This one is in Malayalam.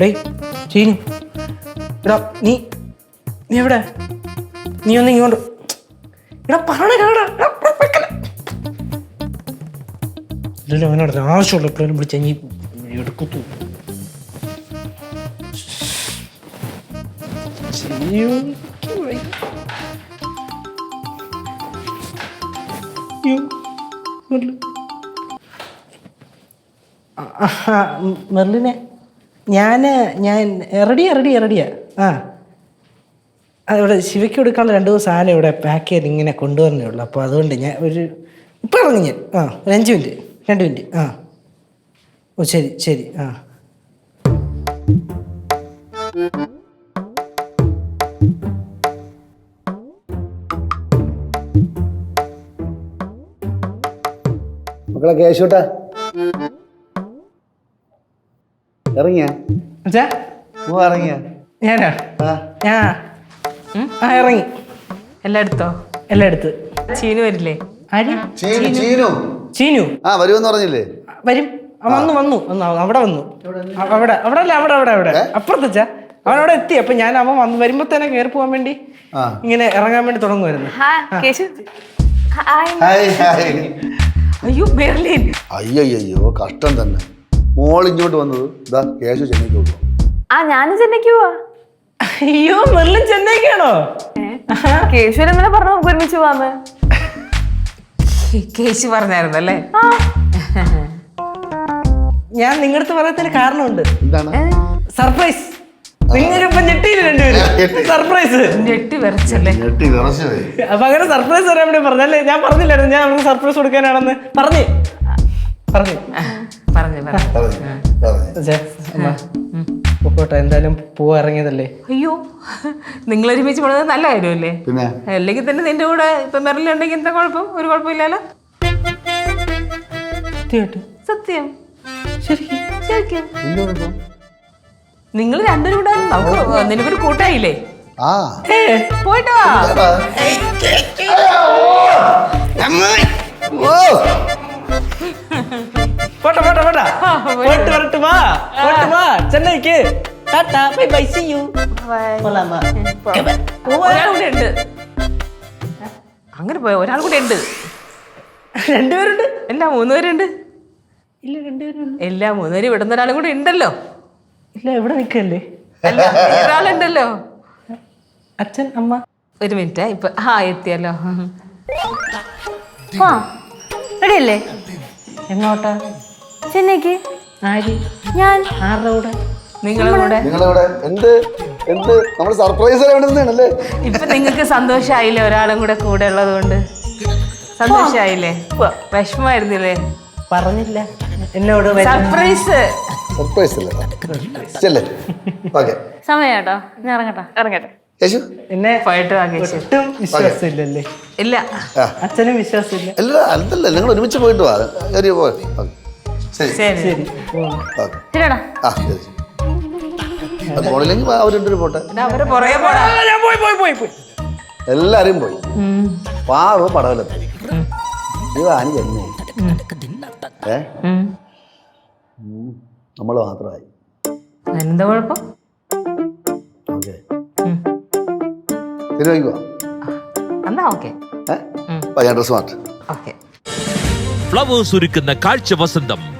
ഡേയ് ചീനു. എടാ നീ നീ എവിടെ? നീ ഒന്ന് ഇങ്ങോട്ട്. എടാ കാണാ ഇല്ലല്ലോ അവനോട് ആവശ്യമുള്ള എപ്പോഴും വിളിച്ച നീ എടുക്കത്തു. മെർലിനെ. ഞാൻ ഞാൻ റെഡിയാ റെഡിയാ റെഡിയാ. ആ. അതിവിടെ ശിവയ്ക്ക് കൊടുക്കാനുള്ള രണ്ട് ദിവസം സാധനം ഇവിടെ പാക്ക് ചെയ്ത് ഇങ്ങനെ കൊണ്ടുവരണേ ഉള്ളൂ. അപ്പോൾ അതുകൊണ്ട് ഞാൻ ഒരു ഇപ്പം ഇറങ്ങി ഞാൻ. ആ ഒരു അഞ്ച് മിനിറ്റ് രണ്ട് മിനിറ്റ്. ആ. ഓ ശരി ശരി. ആ. മക്കളെ കേശൂട്ടാ. ഇറങ്ങിയ? ഇറങ്ങിയ? ഞാനാ? ആ. ഞാ. ആ ഇറങ്ങി. എല്ലാം എടുത്തോ? എല്ലാം എടുത്ത്. ചീന് വരില്ലേ? ആര്? ചീനു ആ വരുമെന്ന് പറഞ്ഞില്ലേ? വരും. വന്നു വന്നു വന്നു. അവിടെ വന്നു. അവിടെ അവിടെ അല്ല അവിടെ അവിടെ അവിടെ. അപ്പുറത്തച്ചാ അവൻ അവിടെ എത്തി. അപ്പൊ ഞാൻ അവൻ വന്ന് വരുമ്പോ തന്നെ കയറി പോകാൻ വേണ്ടി ആ. ഇങ്ങനെ ഇറങ്ങാൻ വേണ്ടി തുടങ്ങുമായിരുന്നു അയ്യോ ബെർലിൻ. അയ്യോ കഷ്ടം തന്നെ. മോൾ ഇങ്ങോട്ട് വന്നത് ഇതാ കേശു ചെന്നൈക്ക് പോകും ആ ഞാനും ചെന്നൈക്ക് പോവാ. അയ്യോ മെറിലും ചെന്നൈക്കാണോ? കേശു എന്നെ പറഞ്ഞു നമുക്ക് ഒരുമിച്ച് പോവാന്ന്. കേശു പറഞ്ഞായിരുന്നല്ലേ ഞാൻ നിങ്ങടുത്ത് പറയത്തിന് കാരണമുണ്ട്. എന്താണ്? സർപ്രൈസ്. ഞെട്ടിയില്ല രണ്ടുപേരും സർപ്രൈസ്. ഞെട്ടി ഞെട്ടി അപ്പൊ അങ്ങനെ സർപ്രൈസ് തരാൻ വേണ്ടി പറഞ്ഞല്ലേ ഞാൻ പറഞ്ഞില്ലായിരുന്നു. ഞാൻ അവർക്ക് സർപ്രൈസ് കൊടുക്കാനാണെന്ന്. പറഞ്ഞു. പറഞ്ഞു. എന്തായാലും പോവാ ഇറങ്ങിയതല്ലേ? അയ്യോ നിങ്ങൾ ഒരുമിച്ച് പോണത് നല്ല കാര്യമല്ലേ പിന്നെ? അല്ലെങ്കിൽ തന്നെ നിന്റെ കൂടെ ഇപ്പൊ മെറിലുണ്ടെങ്കിൽ എന്താ കുഴപ്പം? ഒരു കുഴപ്പമില്ലല്ലോ? സത്യം. ശരിക്കും? ശരിക്കും. എന്തുകൊണ്ടോ നിങ്ങൾ രണ്ടുപേരും കൂടെ നമുക്ക് നിനക്കൊരു കൂട്ടായില്ലേ? പോയിട്ട്. പോട്ടെ പോട്ടെ പോയിട്ട് വരട്ട് വാ. പോയിട്ട് വാ. ചെന്നൈക്ക്. ബൈ ബൈ സി യു പോലാമ ഒരാൾ കൂടെ ഉണ്ട്. അങ്ങനെ പോയ ഒരാൾ കൂടെ ഉണ്ട്. രണ്ടുപേരുണ്ട്? എല്ലാ മൂന്നുപേരുണ്ട്. ഇല്ല രണ്ടുപേരുണ്ട്. എല്ലാ മൂന്നുപേരും ഇവിടുന്ന് ഒരാളും കൂടെ ഉണ്ടല്ലോ. ഇല്ല എവിടെ നിൽക്കല്ലേ അല്ല ഒരാളുണ്ടല്ലോ അച്ഛൻ അമ്മ. ഒരു മിനിറ്റ് ഇപ്പൊ ആ എത്തിയല്ലോ. ആ റെഡിയല്ലേ? എങ്ങോട്ടാ? ചെന്നൈക്ക് ആര്? ഞാൻ. ആരുടെ കൂടെ? നിങ്ങളും കൂടെ? നിങ്ങളിവിടെ എന്ത്? എന്ത്? നമ്മൾ സർപ്രൈസ് വേണ്ടുന്നതാണല്ലേ ഇപ്പൊ നിങ്ങൾക്ക് സന്തോഷായില്ലേ ഒരാളും കൂടെ കൂടെ ഉള്ളത് കൊണ്ട്? സന്തോഷായില്ലേ? വിഷമായിരുന്നില്ലേ പറഞ്ഞില്ല. എന്നോട്. സർപ്രൈസ് സർപ്രൈസ് അല്ലേ? ഓക്കെ. സമയം കേട്ടോ ഞാൻ ഇറങ്ങട്ടെ. എന്നെ ഒട്ടും വിശ്വാസമില്ലല്ലേ? ഇല്ല. അച്ഛനും വിശ്വാസമില്ല. അല്ല അതല്ല നിങ്ങൾ ഒരുമിച്ച് പോയിട്ട് വാ. കയറി ശരി. ശരി. ശരി. ആ ശരി പോണില്ലെങ്കിൽ പോട്ടെ. എടാ, അവർ പുറകെ പോടാ. ഞാൻ പോയി പോയി പോയി പോയി. എല്ലാരും പോയി. പാറു പടവലെത്തി. ഇത് ആനി ചെന്നൈ. ഏ? നമ്മൾ മാത്രമായി. എന്താ കുഴപ്പം? ഓക്കെ. തിരുവയ്ക്കുക എന്നാ ഓക്കെ. ഏ? ഞാൻ ഡ്രസ് മാറ്റ്. ഓക്കെ. ഫ്ലവേഴ്സ് ഒരുക്കുന്ന കാഴ്ച വസന്തം.